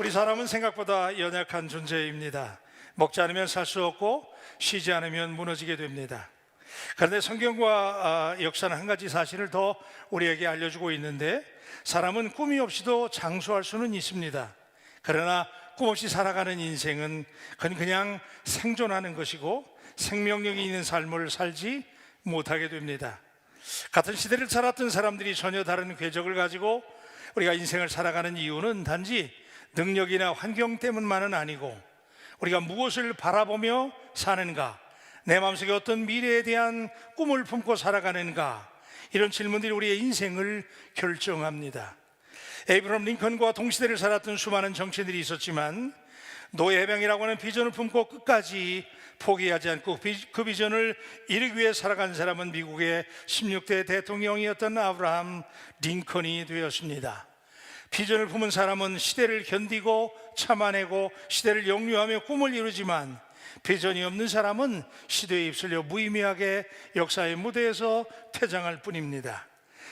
우리 사람은 생각보다 연약한 존재입니다. 먹지 않으면 살 수 없고 쉬지 않으면 무너지게 됩니다. 그런데 성경과 아, 역사는 한 가지 사실을 더 우리에게 알려주고 있는데 사람은 꿈이 없이도 장수할 수는 있습니다. 그러나 꿈 없이 살아가는 인생은 그건 그냥 생존하는 것이고 생명력이 있는 삶을 살지 못하게 됩니다. 같은 시대를 살았던 사람들이 전혀 다른 궤적을 가지고 우리가 인생을 살아가는 이유는 단지 능력이나 환경 때문만은 아니고 우리가 무엇을 바라보며 사는가, 내 마음속에 어떤 미래에 대한 꿈을 품고 살아가는가 이런 질문들이 우리의 인생을 결정합니다. 에이브럼 링컨과 동시대를 살았던 수많은 정치인들이 있었지만 노예 해병이라고 하는 비전을 품고 끝까지 포기하지 않고 비- 그 비전을 이루기 위해 살아간 사람은 미국의 16대 대통령이었던 아브라함 링컨이 되었습니다. 비전을 품은 사람은 시대를 견디고 참아내고 시대를 역류하며 꿈을 이루지만 비전이 없는 사람은 시대에 휩쓸려 무의미하게 역사의 무대에서 퇴장할 뿐입니다.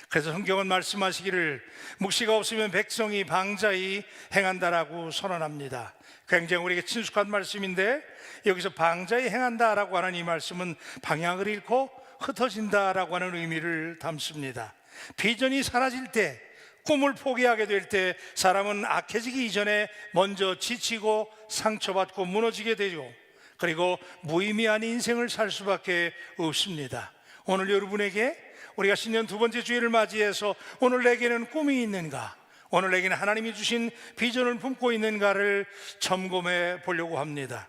그래서 성경은 말씀하시기를 묵시가 없으면 백성이 방자히 행한다라고 선언합니다. 굉장히 우리에게 친숙한 말씀인데 여기서 방자히 행한다라고 하는 이 말씀은 방향을 잃고 흩어진다라고 하는 의미를 담습니다. 비전이 사라질 때 꿈을 포기하게 될 때 사람은 악해지기 이전에 먼저 지치고 상처받고 무너지게 되죠. 그리고 무의미한 인생을 살 수밖에 없습니다. 오늘 여러분에게 우리가 신년 두 번째 주일을 맞이해서 오늘 내게는 꿈이 있는가? 오늘 내게는 하나님이 주신 비전을 품고 있는가를 점검해 보려고 합니다.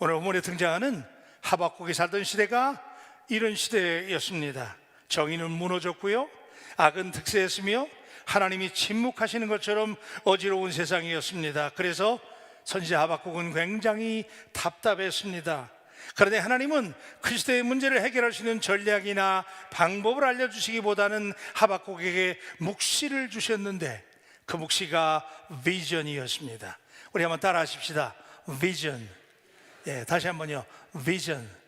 오늘 본문에 등장하는 하박국이 살던 시대가 이런 시대였습니다. 정의는 무너졌고요. 악은 득세했으며 하나님이 침묵하시는 것처럼 어지러운 세상이었습니다. 그래서 선지자 하박국은 굉장히 답답했습니다. 그런데 하나님은 그 시대의 문제를 해결할 수 있는 전략이나 방법을 알려주시기보다는 하박국에게 묵시를 주셨는데 그 묵시가 비전이었습니다. 우리 한번 따라 하십시다. 비전. 예, 다시 한번요. 비전.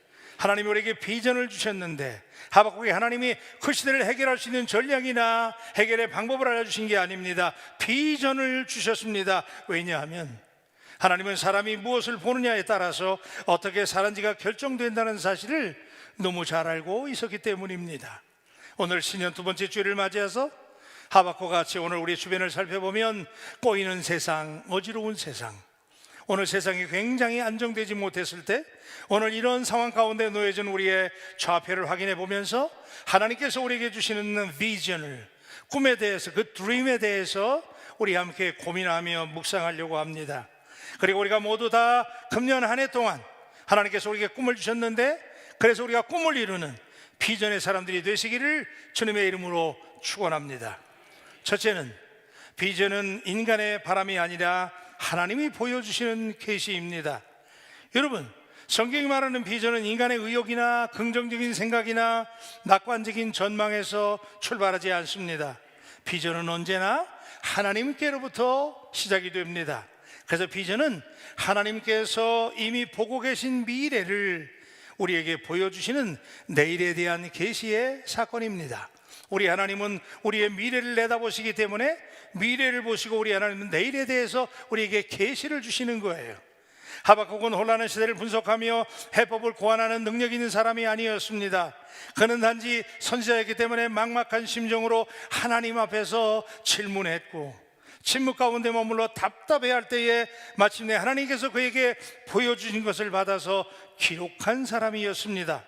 하나님이 우리에게 비전을 주셨는데 하박국에 하나님이 그 시대를 해결할 수 있는 전략이나 해결의 방법을 알려주신 게 아닙니다. 비전을 주셨습니다. 왜냐하면 하나님은 사람이 무엇을 보느냐에 따라서 어떻게 사는지가 결정된다는 사실을 너무 잘 알고 있었기 때문입니다. 오늘 신년 두 번째 주일을 맞이해서 하박과 같이 오늘 우리 주변을 살펴보면 꼬이는 세상, 어지러운 세상, 오늘 세상이 굉장히 안정되지 못했을 때 오늘 이런 상황 가운데 놓여진 우리의 좌표를 확인해 보면서 하나님께서 우리에게 주시는 비전을 꿈에 대해서 그 드림에 대해서 우리 함께 고민하며 묵상하려고 합니다. 그리고 우리가 모두 다 금년 한 해 동안 하나님께서 우리에게 꿈을 주셨는데 그래서 우리가 꿈을 이루는 비전의 사람들이 되시기를 주님의 이름으로 축원합니다. 첫째는 비전은 인간의 바람이 아니라 하나님이 보여주시는 계시입니다. 여러분, 성경이 말하는 비전은 인간의 의욕이나 긍정적인 생각이나 낙관적인 전망에서 출발하지 않습니다. 비전은 언제나 하나님께로부터 시작이 됩니다. 그래서 비전은 하나님께서 이미 보고 계신 미래를 우리에게 보여주시는 내일에 대한 계시의 사건입니다. 우리 하나님은 우리의 미래를 내다보시기 때문에 미래를 보시고 우리 하나님은 내일에 대해서 우리에게 계시를 주시는 거예요. 하박국은 혼란한 시대를 분석하며 해법을 고안하는 능력 있는 사람이 아니었습니다. 그는 단지 선지자였기 때문에 막막한 심정으로 하나님 앞에서 질문했고 침묵 가운데 머물러 답답해할 때에 마침내 하나님께서 그에게 보여주신 것을 받아서 기록한 사람이었습니다.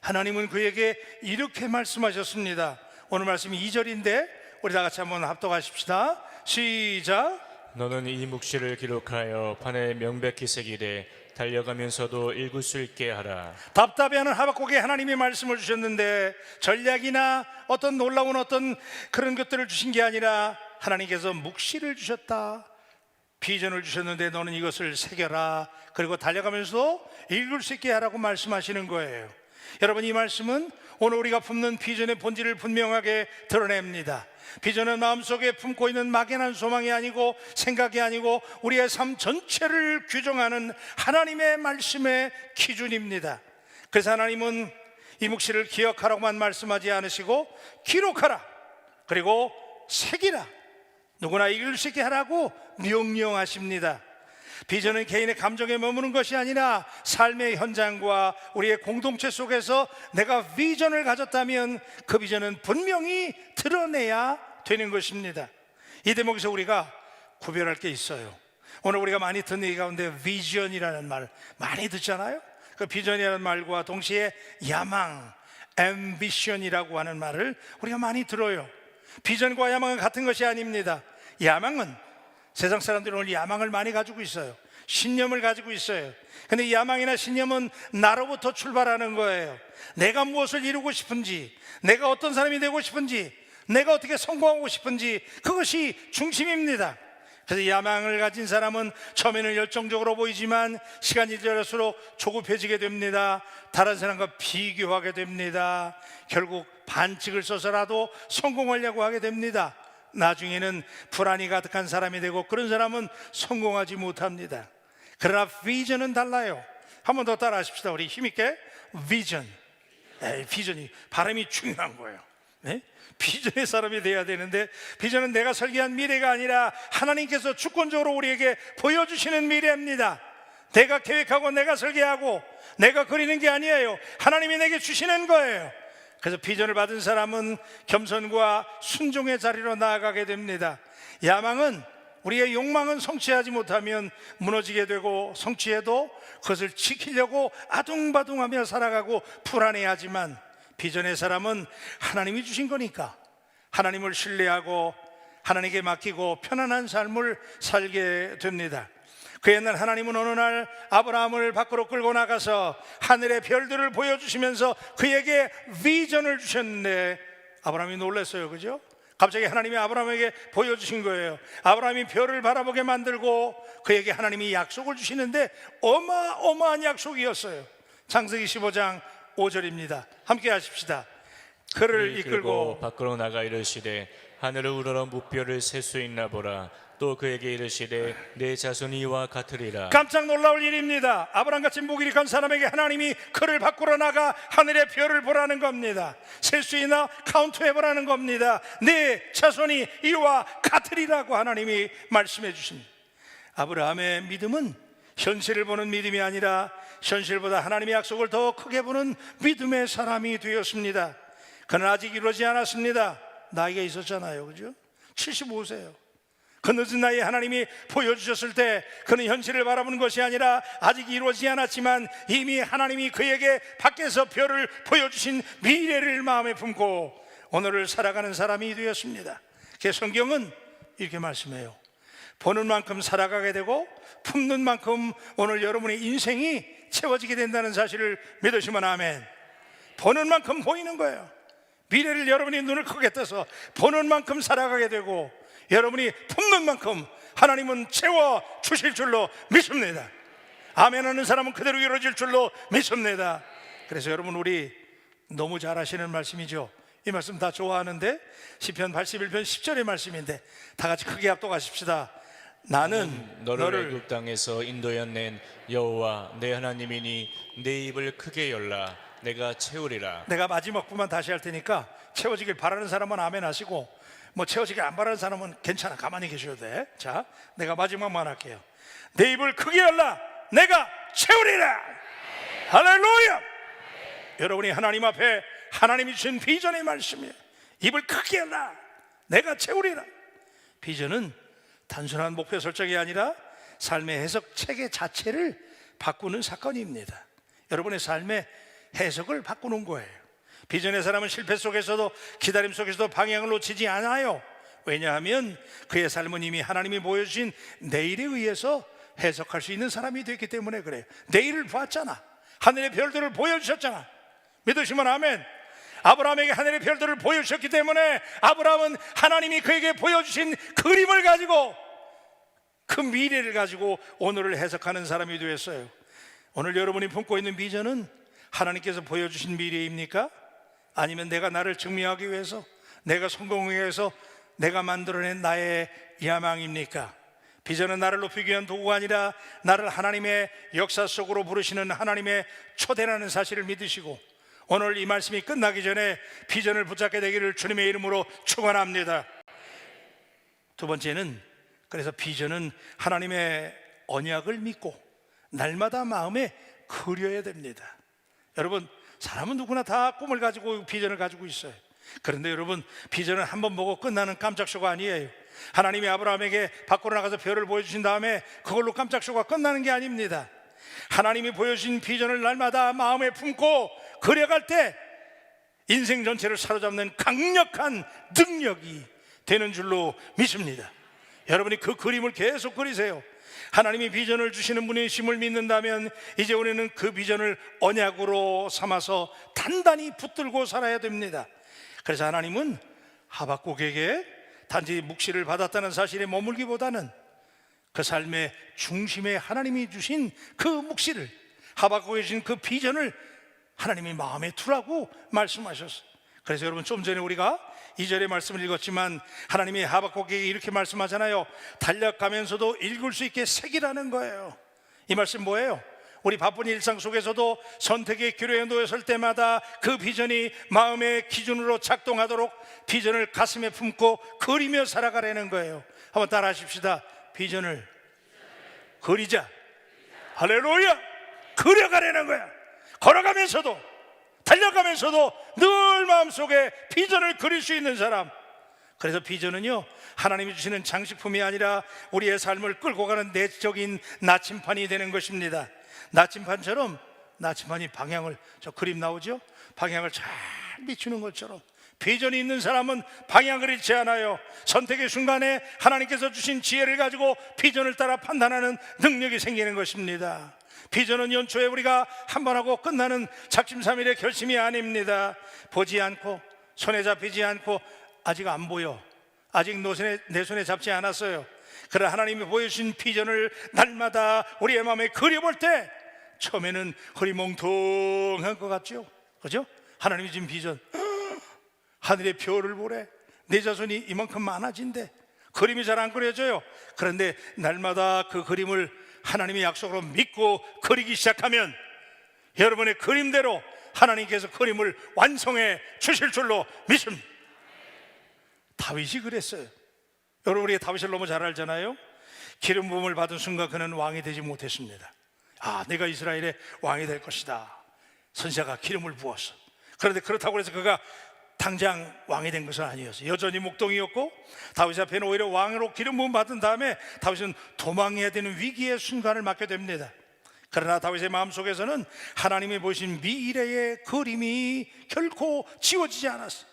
하나님은 그에게 이렇게 말씀하셨습니다. 오늘 말씀이 2절인데 우리 다 같이 한번 합독하십시다. 시작. 너는 이 묵시를 기록하여 판에 명백히 새기되 달려가면서도 읽을 수 있게 하라. 답답해하는 하박국에 하나님이 말씀을 주셨는데 전략이나 어떤 놀라운 어떤 그런 것들을 주신 게 아니라 하나님께서 묵시를 주셨다. 비전을 주셨는데 너는 이것을 새겨라. 그리고 달려가면서 읽을 수 있게 하라고 말씀하시는 거예요. 여러분 이 말씀은 오늘 우리가 품는 비전의 본질을 분명하게 드러냅니다. 비전은 마음속에 품고 있는 막연한 소망이 아니고 생각이 아니고 우리의 삶 전체를 규정하는 하나님의 말씀의 기준입니다. 그래서 하나님은 이 묵시를 기억하라고만 말씀하지 않으시고 기록하라. 그리고 새기라. 누구나 이길 수 있게 하라고 명령하십니다. 비전은 개인의 감정에 머무는 것이 아니라 삶의 현장과 우리의 공동체 속에서 내가 비전을 가졌다면 그 비전은 분명히 드러내야 되는 것입니다. 이 대목에서 우리가 구별할 게 있어요. 오늘 우리가 많이 듣는 얘기 가운데 비전이라는 말 많이 듣잖아요. 그 비전이라는 말과 동시에 야망, 앰비션이라고 하는 말을 우리가 많이 들어요. 비전과 야망은 같은 것이 아닙니다. 야망은 세상 사람들은 오늘 야망을 많이 가지고 있어요. 신념을 가지고 있어요. 근데 이 야망이나 신념은 나로부터 출발하는 거예요. 내가 무엇을 이루고 싶은지, 내가 어떤 사람이 되고 싶은지, 내가 어떻게 성공하고 싶은지 그것이 중심입니다. 그래서 야망을 가진 사람은 처음에는 열정적으로 보이지만 시간이 지날수록 조급해지게 됩니다. 다른 사람과 비교하게 됩니다. 결국 반칙을 써서라도 성공하려고 하게 됩니다. 나중에는 불안이 가득한 사람이 되고 그런 사람은 성공하지 못합니다. 그러나 비전은 달라요. 한번 더 따라 하십시다. 우리 힘있게 비전. 에이, 비전이 발음이 중요한 거예요. 네? 비전의 사람이 돼야 되는데 비전은 내가 설계한 미래가 아니라 하나님께서 주권적으로 우리에게 보여주시는 미래입니다. 내가 계획하고 내가 설계하고 내가 그리는 게 아니에요. 하나님이 내게 주시는 거예요. 그래서 비전을 받은 사람은 겸손과 순종의 자리로 나아가게 됩니다. 야망은 우리의 욕망은 성취하지 못하면 무너지게 되고 성취해도 그것을 지키려고 아둥바둥하며 살아가고 불안해하지만 비전의 사람은 하나님이 주신 거니까 하나님을 신뢰하고 하나님께 맡기고 편안한 삶을 살게 됩니다. 그 옛날 하나님은 어느 날 아브라함을 밖으로 끌고 나가서 하늘의 별들을 보여주시면서 그에게 비전을 주셨는데 아브라함이 놀랐어요. 그죠? 갑자기 하나님이 아브라함에게 보여주신 거예요. 아브라함이 별을 바라보게 만들고 그에게 하나님이 약속을 주시는데 어마어마한 약속이었어요. 창세기 15장 5절입니다. 함께 하십시다. 그를 이끌고 이끌고 밖으로 나가 이르시되 하늘을 우러러 무뼈를 셀 수 있나 보라 또 그에게 이르시되 내 자손이 이와 같으리라 깜짝 놀라울 일입니다. 아브라함 같이 무기력한 사람에게 하나님이 그를 밖으로 나가 하늘의 별을 보라는 겁니다. 셀 수 있나 카운트해 보라는 겁니다. 내 자손이 이와 같으리라고 하나님이 말씀해 주십니다. 아브라함의 믿음은 현실을 보는 믿음이 아니라 현실보다 하나님의 약속을 더 크게 보는 믿음의 사람이 되었습니다. 그는 아직 이루어지지 않았습니다. 나이가 있었잖아요. 그죠? 75세요. 그 늦은 나이에 하나님이 보여주셨을 때 그는 현실을 바라보는 것이 아니라 아직 이루어지지 않았지만 이미 하나님이 그에게 밖에서 별을 보여주신 미래를 마음에 품고 오늘을 살아가는 사람이 되었습니다. 그 성경은 이렇게 말씀해요. 보는 만큼 살아가게 되고 품는 만큼 오늘 여러분의 인생이 채워지게 된다는 사실을 믿으시면 아멘. 보는 만큼 보이는 거예요. 미래를 여러분이 눈을 크게 떠서 보는 만큼 살아가게 되고 여러분이 품는 만큼 하나님은 채워 주실 줄로 믿습니다. 아멘 하는 사람은 그대로 이루어질 줄로 믿습니다. 그래서 여러분 우리 너무 잘 하시는 말씀이죠. 이 말씀 다 좋아하는데 시편 81편 10절의 말씀인데 다 같이 크게 합독하십시다. 나는 너를, 너를 애굽 땅에서 인도해낸 여호와 내 하나님이니 내 입을 크게 열라 내가 채우리라 내가 마지막 부만 다시 할 테니까 채워지길 바라는 사람은 아멘 하시고 뭐 채워지길 안 바라는 사람은 괜찮아 가만히 계셔도 돼. 자, 내가 마지막만 할게요. 내 입을 크게 열라. 내가 채우리라. 할렐루야. 여러분이 하나님 앞에 하나님이 주신 비전의 말씀이에요. 입을 크게 열라. 내가 채우리라. 비전은 단순한 목표 설정이 아니라 삶의 해석 체계 자체를 바꾸는 사건입니다. 여러분의 삶의 해석을 바꾸는 거예요. 비전의 사람은 실패 속에서도 기다림 속에서도 방향을 놓치지 않아요. 왜냐하면 그의 삶은 이미 하나님이 보여주신 내일에 의해서 해석할 수 있는 사람이 됐기 때문에 그래요. 내일을 봤잖아. 하늘의 별들을 보여주셨잖아. 믿으시면 아멘. 아브라함에게 하늘의 별들을 보여주셨기 때문에 아브라함은 하나님이 그에게 보여주신 그림을 가지고 그 미래를 가지고 오늘을 해석하는 사람이 되었어요. 오늘 여러분이 품고 있는 비전은 하나님께서 보여주신 미래입니까? 아니면 내가 나를 증명하기 위해서 내가 성공하기 위해서 내가 만들어낸 나의 야망입니까? 비전은 나를 높이기 위한 도구가 아니라 나를 하나님의 역사 속으로 부르시는 하나님의 초대라는 사실을 믿으시고 오늘 이 말씀이 끝나기 전에 비전을 붙잡게 되기를 주님의 이름으로 축원합니다. 두 번째는 그래서 비전은 하나님의 언약을 믿고 날마다 마음에 그려야 됩니다. 여러분, 사람은 누구나 다 꿈을 가지고 비전을 가지고 있어요. 그런데 여러분, 비전은 한 번 보고 끝나는 깜짝 쇼가 아니에요. 하나님이 아브라함에게 밖으로 나가서 별을 보여주신 다음에 그걸로 깜짝 쇼가 끝나는 게 아닙니다. 하나님이 보여주신 비전을 날마다 마음에 품고 그려갈 때 인생 전체를 사로잡는 강력한 능력이 되는 줄로 믿습니다. 여러분이 그 그림을 계속 그리세요. 하나님이 비전을 주시는 분이심을 믿는다면 이제 우리는 그 비전을 언약으로 삼아서 단단히 붙들고 살아야 됩니다. 그래서 하나님은 하박국에게 단지 묵시를 받았다는 사실에 머물기보다는 그 삶의 중심에 하나님이 주신 그 묵시를 하박국에 주신 그 비전을 하나님이 마음에 두라고 말씀하셨어요. 그래서 여러분 좀 전에 우리가 이절의 말씀을 읽었지만 하나님이 하박국에게 이렇게 말씀하잖아요. 달려가면서도 읽을 수 있게 색이라는 거예요. 이 말씀 뭐예요? 우리 바쁜 일상 속에서도 선택의 기로에 놓였을 때마다 그 비전이 마음의 기준으로 작동하도록 비전을 가슴에 품고 그리며 살아가라는 거예요. 한번 따라 하십시다. 비전을 그리자. 할렐루야! 그려가라는 거야. 걸어가면서도 달려가면서도 늘 마음속에 비전을 그릴 수 있는 사람. 그래서 비전은요, 하나님이 주시는 장식품이 아니라 우리의 삶을 끌고 가는 내적인 나침판이 되는 것입니다. 나침판처럼 나침판이 방향을 저 그림 나오죠? 방향을 잘 비추는 것처럼 비전이 있는 사람은 방향을 잃지 않아요. 선택의 순간에 하나님께서 주신 지혜를 가지고 비전을 따라 판단하는 능력이 생기는 것입니다. 비전은 연초에 우리가 한 번 하고 끝나는 작심삼일의 결심이 아닙니다. 보지 않고 손에 잡히지 않고 아직 안 보여. 아직 내 손에, 내 손에 잡지 않았어요. 그러나 하나님이 보여주신 비전을 날마다 우리의 마음에 그려볼 때 처음에는 흐리멍텅한 것 같죠? 그죠? 하나님이 준 비전. 하늘의 별을 보래. 내 자손이 이만큼 많아진대. 그림이 잘 안 그려져요. 그런데 날마다 그 그림을 하나님의 약속으로 믿고 그리기 시작하면 여러분의 그림대로 하나님께서 그림을 완성해 주실 줄로 믿습니다. 다윗이 그랬어요. 여러분 우리 다윗을 너무 잘 알잖아요. 기름 부음을 받은 순간 그는 왕이 되지 못했습니다. 아, 내가 이스라엘의 왕이 될 것이다. 선지자가 기름을 부었어. 그런데 그렇다고 해서 그가 당장 왕이 된 것은 아니었어요. 여전히 목동이었고 다윗 앞에는 오히려 왕으로 기름 부음 받은 다음에 다윗은 도망해야 되는 위기의 순간을 맞게 됩니다. 그러나 다윗의 마음속에서는 하나님이 보신 미래의 그림이 결코 지워지지 않았어요.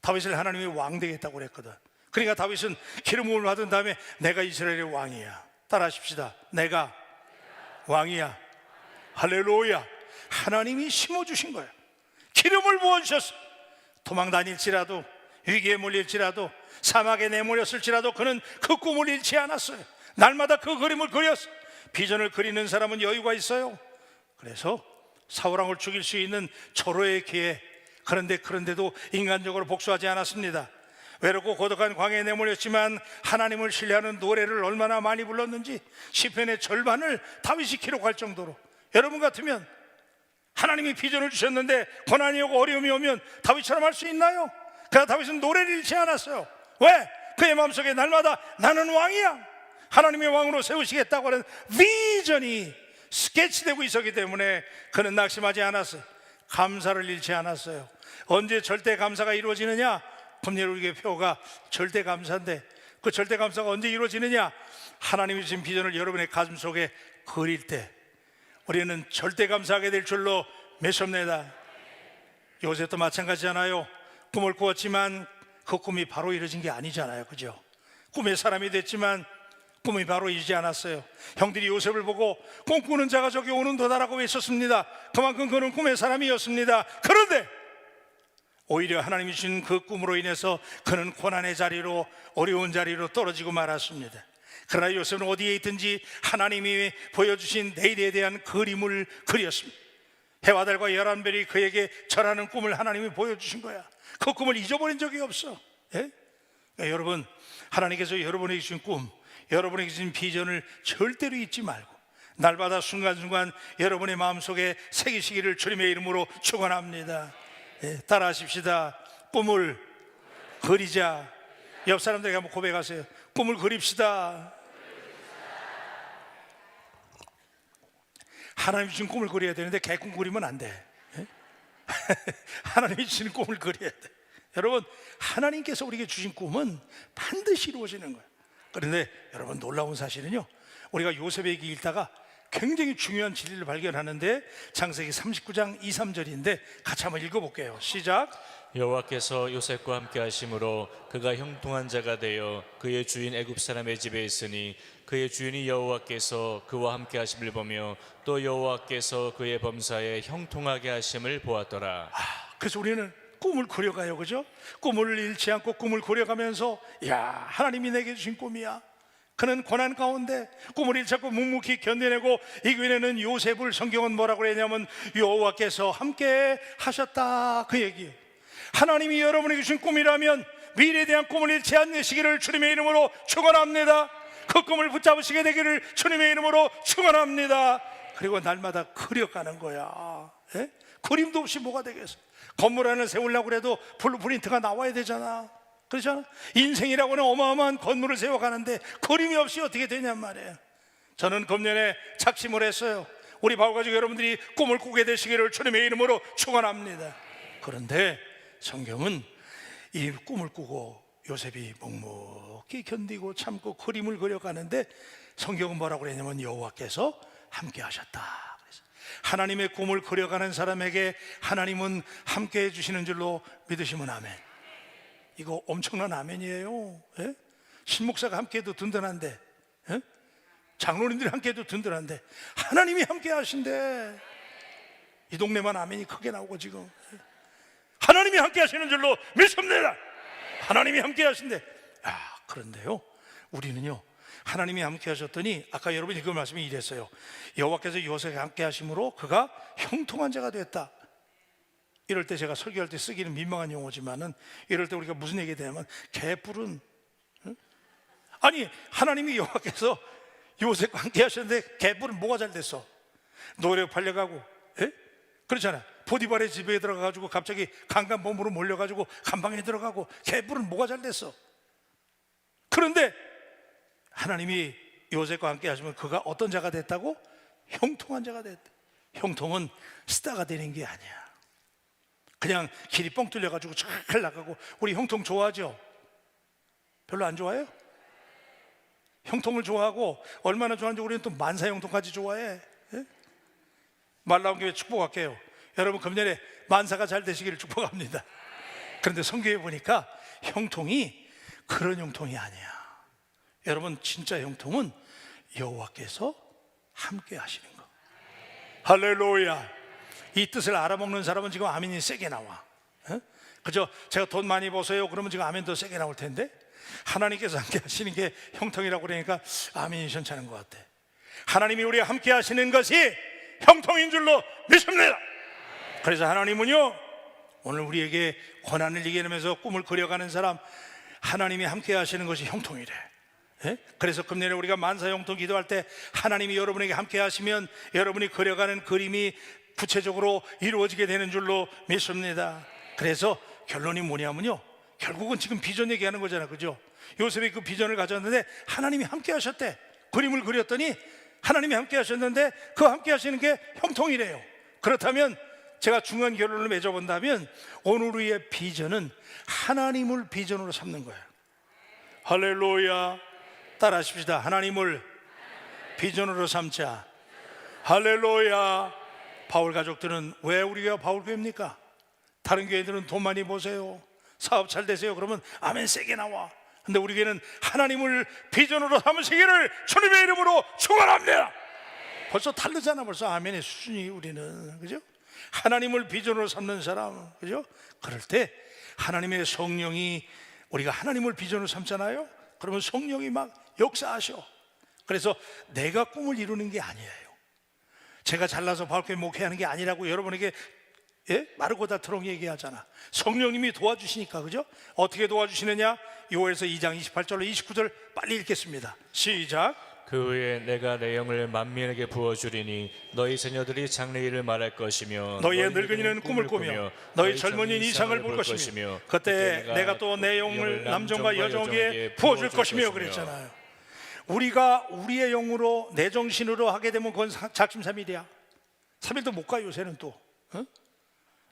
다윗을 하나님이 왕 되겠다고 그랬거든. 그러니까 다윗은 기름 부음을 받은 다음에 내가 이스라엘의 왕이야. 따라하십시다. 내가 왕이야. 할렐루야. 하나님이 심어 주신 거야. 기름을 부어 주셨어. 도망 다닐지라도 위기에 몰릴지라도 사막에 내몰렸을지라도 그는 그 꿈을 잃지 않았어요. 날마다 그 그림을 그렸어. 비전을 그리는 사람은 여유가 있어요. 그래서 사울왕을 죽일 수 있는 초로의 기회. 그런데 그런데도 인간적으로 복수하지 않았습니다. 외롭고 고독한 광야에 내몰렸지만 하나님을 신뢰하는 노래를 얼마나 많이 불렀는지 시편의 절반을 다윗이 기록할 정도로 여러분 같으면 하나님이 비전을 주셨는데 고난이 오고 어려움이 오면 다윗처럼 할 수 있나요? 그러나 다윗은 노래를 잃지 않았어요. 왜? 그의 마음속에 날마다 나는 왕이야. 하나님의 왕으로 세우시겠다고 하는 비전이 스케치되고 있었기 때문에 그는 낙심하지 않았어요. 감사를 잃지 않았어요. 언제 절대 감사가 이루어지느냐? 금요일의 표가 절대 감사인데 그 절대 감사가 언제 이루어지느냐? 하나님이 주신 비전을 여러분의 가슴 속에 그릴 때 우리는 절대 감사하게 될 줄로 믿습니다. 요새도 마찬가지잖아요. 꿈을 꾸었지만 그 꿈이 바로 이루어진 게 아니잖아요. 그죠? 꿈의 사람이 됐지만 꿈이 바로 이루지 않았어요. 형들이 요셉을 보고 꿈꾸는 자가 저기 오는 도다라고 외쳤습니다. 그만큼 그는 꿈의 사람이었습니다. 그런데 오히려 하나님이 주신 그 꿈으로 인해서 그는 고난의 자리로 어려운 자리로 떨어지고 말았습니다. 그러나 요셉은 어디에 있든지 하나님이 보여주신 내일에 대한 그림을 그렸습니다. 해와 달과 열한 별이 그에게 절하는 꿈을 하나님이 보여주신 거야. 그 꿈을 잊어버린 적이 없어. 예? 그러니까 여러분, 하나님께서 여러분에게 주신 꿈, 여러분에게 주신 비전을 절대로 잊지 말고 날마다 순간순간 여러분의 마음속에 새기시기를 주님의 이름으로 축원합니다. 예, 따라하십시다. 꿈을 그리자. 옆 사람들에게 한번 고백하세요. 꿈을 그립시다. 하나님 주신 꿈을 그려야 되는데 개꿈 그리면 안 돼. 예? 하나님이 주신 꿈을 그려야 돼. 여러분, 하나님께서 우리에게 주신 꿈은 반드시 이루어지는 거예요. 그런데 여러분 놀라운 사실은요. 우리가 요셉의 얘기 읽다가 굉장히 중요한 진리를 발견하는데 창세기 39장 2, 3절인데 같이 한번 읽어볼게요. 시작. 여호와께서 요셉과 함께 하심으로 그가 형통한 자가 되어 그의 주인 애굽 사람의 집에 있으니 그의 주인이 여호와께서 그와 함께 하심을 보며 또 여호와께서 그의 범사에 형통하게 하심을 보았더라. 그래서 우리는 꿈을 그려가요, 그죠? 꿈을 잃지 않고 꿈을 그려가면서, 야, 하나님이 내게 주신 꿈이야. 그는 고난 가운데 꿈을 잃지 않고 묵묵히 견뎌내고 이교회는 요셉을 성경은 뭐라고 그랬냐면 여호와께서 함께 하셨다 그 얘기. 하나님이 여러분에게 주신 꿈이라면 미래에 대한 꿈을 잃지 않으시기를 주님의 이름으로 축원합니다. 그 꿈을 붙잡으시게 되기를 주님의 이름으로 축원합니다. 그리고 날마다 그려가는 거야. 예? 그림도 없이 뭐가 되겠어? 건물 하나 세우려고 그래도 블루프린트가 나와야 되잖아. 그렇잖아. 인생이라고는 어마어마한 건물을 세워가는데 그림이 없이 어떻게 되냔 말이에요. 저는 금년에 작심을 했어요. 우리 바울 가족 여러분들이 꿈을 꾸게 되시기를 주님의 이름으로 축원합니다. 그런데 성경은 이 꿈을 꾸고 요셉이 묵묵히 견디고 참고 그림을 그려가는데 성경은 뭐라고 그랬냐면 여호와께서 함께 하셨다. 그래서 하나님의 꿈을 그려가는 사람에게 하나님은 함께 해주시는 줄로 믿으시면 아멘. 이거 엄청난 아멘이에요. 예? 신목사가 함께 해도 든든한데, 예? 장로님들이 함께 해도 든든한데, 하나님이 함께 하신대. 이 동네만 아멘이 크게 나오고 지금. 예? 하나님이 함께 하시는 줄로 믿습니다. 하나님이 함께 하신대. 아, 그런데요. 우리는요. 하나님이 함께 하셨더니 아까 여러분이 그 말씀이 이랬어요. 여호와께서 요셉과 함께 하심으로 그가 형통한 자가 됐다. 이럴 때 제가 설교할 때 쓰기는 민망한 용어지만은 이럴 때 우리가 무슨 얘기 되냐면 개뿔은 응? 아니 하나님이 여호와께서 요셉과 함께 하셨는데 개뿔은 뭐가 잘 됐어? 노래 팔려가고 예? 그렇잖아 보디발의 집에 들어가가지고 갑자기 강간 범으로 몰려가지고 감방에 들어가고 개뿔은 뭐가 잘 됐어? 그런데 하나님이 요셉과 함께 하시면 그가 어떤 자가 됐다고? 형통한 자가 됐다 형통은 스타가 되는 게 아니야 그냥 길이 뻥 뚫려가지고 잘 나가고 우리 형통 좋아하죠? 별로 안 좋아해요? 형통을 좋아하고 얼마나 좋아하는지 우리는 또 만사 형통까지 좋아해 예? 말 나온 김에 축복할게요 여러분 금년에 만사가 잘 되시기를 축복합니다 그런데 성경에 보니까 형통이 그런 형통이 아니야 여러분 진짜 형통은 여호와께서 함께 하시는 거 할렐루야 이 뜻을 알아먹는 사람은 지금 아멘이 세게 나와. 어? 그죠? 제가 돈 많이 버세요. 그러면 지금 아멘 더 세게 나올 텐데 하나님께서 함께 하시는 게 형통이라고 그러니까 아멘이 현찮은 것 같아. 하나님이 우리와 함께 하시는 것이 형통인 줄로 믿습니다. 그래서 하나님은요 오늘 우리에게 고난을 이겨내면서 꿈을 그려가는 사람 하나님이 함께 하시는 것이 형통이래. 예? 그래서 금년에 우리가 만사형통 기도할 때 하나님이 여러분에게 함께 하시면 여러분이 그려가는 그림이 구체적으로 이루어지게 되는 줄로 믿습니다. 그래서 결론이 뭐냐면요. 결국은 지금 비전 얘기하는 거잖아. 그죠? 요셉이 그 비전을 가졌는데 하나님이 함께 하셨대. 그림을 그렸더니 하나님이 함께 하셨는데 그 함께 하시는 게 형통이래요. 그렇다면 제가 중요한 결론을 맺어본다면 오늘 우리의 비전은 하나님을 비전으로 삼는 거예요. 할렐루야. 따라하십시다. 하나님을 비전으로 삼자. 할렐루야. 바울 가족들은 왜 우리가 바울 교회입니까? 다른 교회들은 돈 많이 보세요. 사업 잘 되세요. 그러면 아멘 세게 나와. 근데 우리 교회는 하나님을 비전으로 삼으시기를 주님의 이름으로 축원합니다. 벌써 다르잖아. 벌써 아멘의 수준이 우리는 그죠? 하나님을 비전으로 삼는 사람 그죠? 그럴 때 하나님의 성령이 우리가 하나님을 비전으로 삼잖아요. 그러면 성령이 막 역사하셔. 그래서 내가 꿈을 이루는 게 아니에요. 제가 잘나서 바울교회 목회하는 게 아니라고 여러분에게 예? 마르고다 트롱 얘기하잖아. 성령님이 도와주시니까 그죠? 어떻게 도와주시느냐? 요에서 2장 28절로 29절 빨리 읽겠습니다. 시작. 그 후에 내가 내 영을 만민에게 부어주리니 너희 자녀들이 장래일을 말할 것이며 너희의 늙은이는 꿈을 꾸며 너희 젊은이는 이상을 볼 것이며 그때 내가 또 내 영을 남종과 여종에게 부어줄 것이며 그랬잖아요. 우리가 우리의 영으로 내 정신으로 하게 되면 그건 사- 작심삼일이야. 3일도 못 가 요새는 또. 어?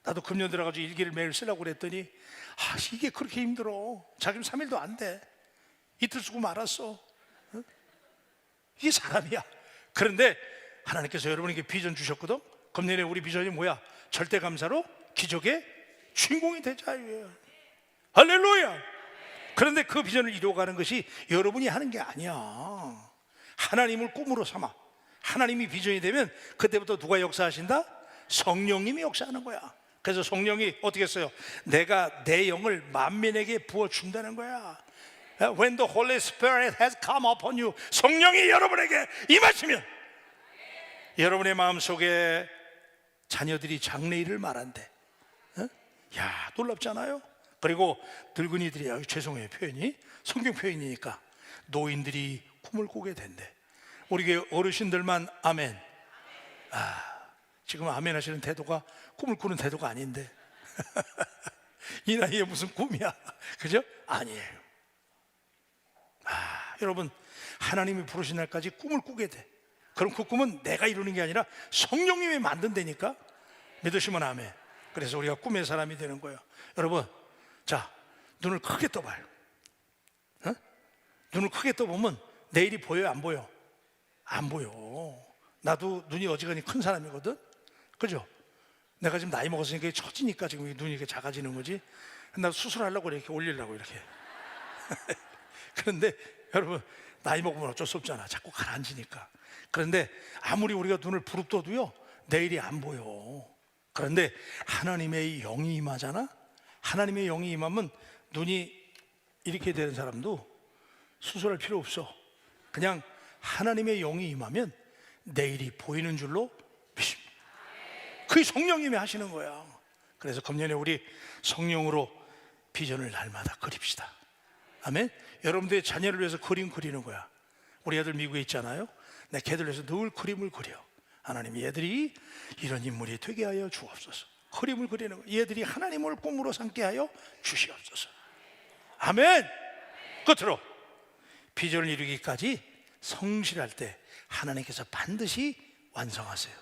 나도 금년 들어가지고 일기를 매일 쓰려고 그랬더니 아 이게 그렇게 힘들어. 작심 3일도 안 돼. 이틀 쓰고 말았어. 어? 이게 사람이야. 그런데 하나님께서 여러분에게 비전 주셨거든. 금년에 우리 비전이 뭐야? 절대 감사로 기적의 주인공이 되자예요. 할렐루야. 그런데 그 비전을 이루어가는 것이 여러분이 하는 게 아니야. 하나님을 꿈으로 삼아. 하나님이 비전이 되면 그때부터 누가 역사하신다? 성령님이 역사하는 거야. 그래서 성령이 어떻게 했어요? 내가 내 영을 만민에게 부어 준다는 거야. When the Holy Spirit has come upon you, 성령이 여러분에게 임하시면 여러분의 마음 속에 자녀들이 장래일을 말한대. 어? 야 놀랍잖아요. 그리고 늙은이들이 아, 죄송해요 표현이 성경 표현이니까 노인들이 꿈을 꾸게 된대. 우리 어르신들만 아멘. 아 지금 아멘 하시는 태도가 꿈을 꾸는 태도가 아닌데 이 나이에 무슨 꿈이야, 그죠? 아니에요. 아 여러분 하나님이 부르신 날까지 꿈을 꾸게 돼. 그럼 그 꿈은 내가 이루는 게 아니라 성령님이 만든다니까 믿으시면 아멘. 그래서 우리가 꿈의 사람이 되는 거예요. 여러분, 자 눈을 크게 떠봐요. 어? 눈을 크게 떠보면 내일이 보여요, 안 보여? 안 보여. 나도 눈이 어지간히 큰 사람이거든. 그죠? 내가 지금 나이 먹었으니까 처지니까 지금 이 눈이 이렇게 작아지는 거지. 나 수술하려고 이렇게 올리려고 이렇게. 그런데 여러분 나이 먹으면 어쩔 수 없잖아. 자꾸 가라앉으니까. 그런데 아무리 우리가 눈을 부릅떠도요 내일이 안 보여. 그런데 하나님의 영이 임하잖아. 하나님의 영이 임하면 눈이 이렇게 되는 사람도 수술할 필요 없어. 그냥 하나님의 영이 임하면 내일이 보이는 줄로 믿습니다. 그게 성령님이 하시는 거야. 그래서 금년에 우리 성령으로 비전을 날마다 그립시다. 아멘. 여러분들의 자녀를 위해서 그림 그리는 거야. 우리 애들 미국에 있잖아요. 내 걔들 위해서 늘 그림을 그려. 하나님 얘들이 이런 인물이 되게 하여 주옵소서. 그림을 그리는 거야. 얘들이 하나님을 꿈으로 삼게 하여 주시옵소서. 아멘. 끝으로 비전을 이루기까지 성실할 때 하나님께서 반드시 완성하세요.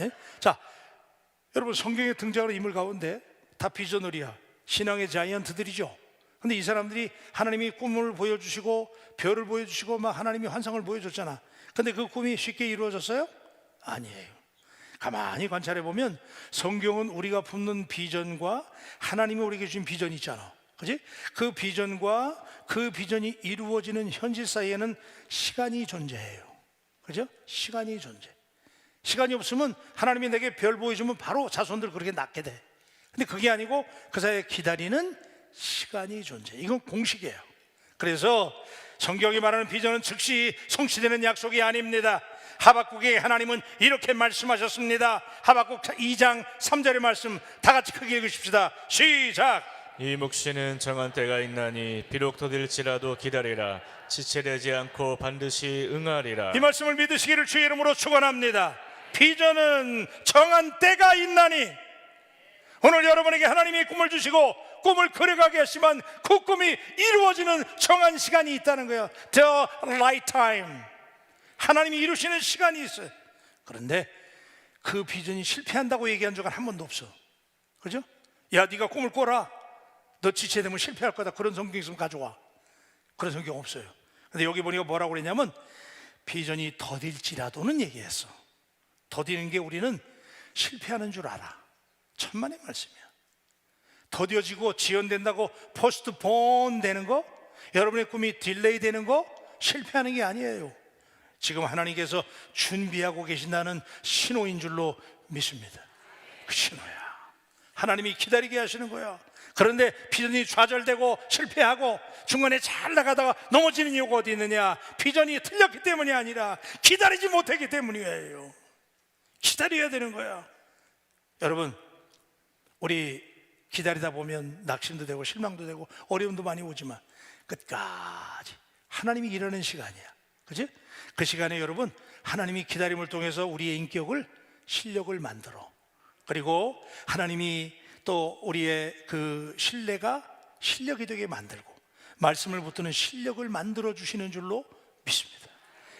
예? 자, 여러분 성경에 등장하는 인물 가운데 다 비전을이야. 신앙의 자이언트들이죠. 근데 이 사람들이 하나님이 꿈을 보여주시고 별을 보여주시고 막 하나님이 환상을 보여줬잖아. 근데 그 꿈이 쉽게 이루어졌어요? 아니에요. 가만히 관찰해 보면 성경은 우리가 품는 비전과 하나님이 우리에게 주신 비전이 있잖아. 그지? 그 비전과 그 비전이 이루어지는 현실 사이에는 시간이 존재해요. 그죠? 시간이 존재. 시간이 없으면 하나님이 내게 별 보여주면 바로 자손들 그렇게 낳게 돼. 근데 그게 아니고 그 사이에 기다리는 시간이 존재. 이건 공식이에요. 그래서 성경이 말하는 비전은 즉시 성취되는 약속이 아닙니다. 하박국에 하나님은 이렇게 말씀하셨습니다. 하박국 2장 3절의 말씀 다 같이 크게 읽으십시다. 시작. 이 묵시는 정한 때가 있나니 비록 더딜지라도 기다리라 지체되지 않고 반드시 응하리라 이 말씀을 믿으시기를 주의 이름으로 축원합니다. 비전은 정한 때가 있나니 오늘 여러분에게 하나님이 꿈을 주시고 꿈을 그려가게 하시면 그 꿈이 이루어지는 정한 시간이 있다는 거예요. The right time. 하나님이 이루시는 시간이 있어요. 그런데 그 비전이 실패한다고 얘기한 적은 한 번도 없어. 그죠? 야, 네가 꿈을 꿔라. 너 지체되면 실패할 거다. 그런 성경 있으면 가져와. 그런 성경 없어요. 근데 여기 보니까 뭐라고 그랬냐면 비전이 더딜지라도는 얘기했어. 더디는 게 우리는 실패하는 줄 알아. 천만의 말씀이야. 더뎌지고 지연된다고 포스트폰 되는 거, 여러분의 꿈이 딜레이 되는 거 실패하는 게 아니에요. 지금 하나님께서 준비하고 계신다는 신호인 줄로 믿습니다. 그 신호야. 하나님이 기다리게 하시는 거야. 그런데 비전이 좌절되고 실패하고 중간에 잘 나가다가 넘어지는 이유가 어디 있느냐? 비전이 틀렸기 때문이 아니라 기다리지 못했기 때문이에요. 기다려야 되는 거야. 여러분, 우리 기다리다 보면 낙심도 되고 실망도 되고 어려움도 많이 오지만 끝까지 하나님이 일하는 시간이야. 그지? 그 시간에 여러분 하나님이 기다림을 통해서 우리의 인격을 실력을 만들어 그리고 하나님이 또 우리의 그 신뢰가 실력이 되게 만들고 말씀을 붙드는 실력을 만들어 주시는 줄로 믿습니다.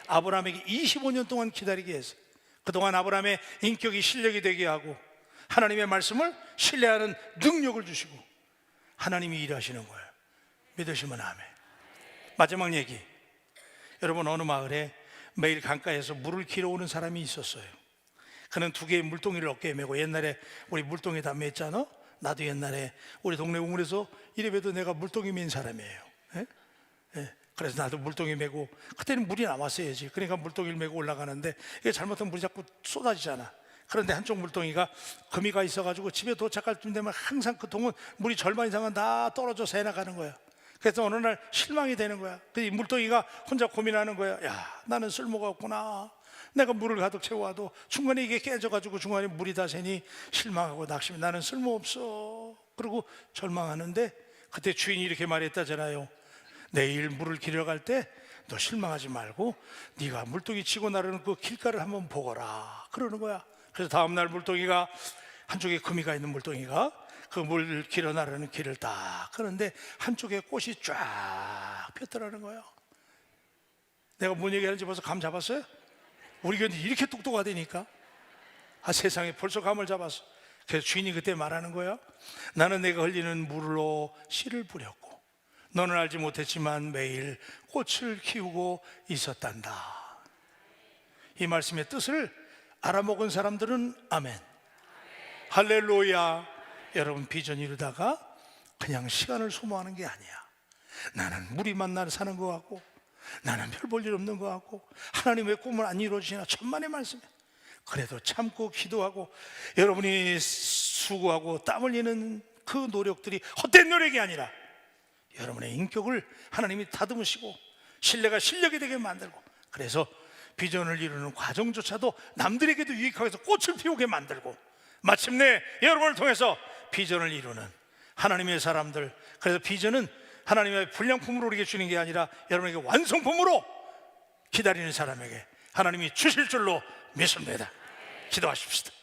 아브라함에게 25년 동안 기다리게 해서 그동안 아브라함의 인격이 실력이 되게 하고 하나님의 말씀을 신뢰하는 능력을 주시고 하나님이 일하시는 거예요. 믿으시면 아멘. 마지막 얘기. 여러분 어느 마을에 매일 강가에서 물을 길어 오는 사람이 있었어요. 그는 두 개의 물동이를 어깨에 메고 옛날에 우리 물동이 다 맸잖아. 나도 옛날에 우리 동네 우물에서 이래봬도 내가 물동이 맨 사람이에요. 예? 예. 그래서 나도 물동이 메고 그때는 물이 남았어야지. 그러니까 물동이를 메고 올라가는데 이게 잘못하면 물이 자꾸 쏟아지잖아. 그런데 한쪽 물동이가 금이 가 있어가지고 집에 도착할 쯤 되면 항상 그 동은 물이 절반 이상은 다 떨어져 새 나가는 거야. 그래서 어느 날 실망이 되는 거야. 그이 물동이가 혼자 고민하는 거야. 야, 나는 쓸모가 없구나. 내가 물을 가득 채워와도 중간에 이게 깨져가지고 중간에 물이 다 새니 실망하고 낙심이 나는 쓸모없어. 그리고 절망하는데 그때 주인이 이렇게 말했다잖아요. 내일 물을 길러 갈때 너 실망하지 말고 네가 물동이 치고 나르는 그 길가를 한번 보거라. 그러는 거야. 그래서 다음 날 물동이가 한쪽에 금이가 있는 물동이가 그 물 길어 나르는 길을 딱 그런데 한쪽에 꽃이 쫙 폈더라는 거예요. 내가 뭔 얘기하는지 벌써 감 잡았어요? 우리 교회 이렇게 똑똑하다니까. 아 세상에 벌써 감을 잡았어. 그래서 주인이 그때 말하는 거야. 나는 내가 흘리는 물로 씨를 뿌렸고 너는 알지 못했지만 매일 꽃을 키우고 있었단다. 이 말씀의 뜻을 알아먹은 사람들은 아멘. 할렐루야. 여러분 비전 이루다가 그냥 시간을 소모하는 게 아니야. 나는 무리만 날 사는 것 같고 나는 별 볼 일 없는 것 같고 하나님 왜 꿈을 안 이루어지나 천만의 말씀에 그래도 참고 기도하고 여러분이 수고하고 땀 흘리는 그 노력들이 헛된 노력이 아니라 여러분의 인격을 하나님이 다듬으시고 신뢰가 실력이 되게 만들고 그래서 비전을 이루는 과정조차도 남들에게도 유익하게 해서 꽃을 피우게 만들고 마침내 여러분을 통해서 비전을 이루는 하나님의 사람들 그래서 비전은 하나님의 불량품으로 우리에게 주는 게 아니라 여러분에게 완성품으로 기다리는 사람에게 하나님이 주실 줄로 믿습니다. 기도하십시다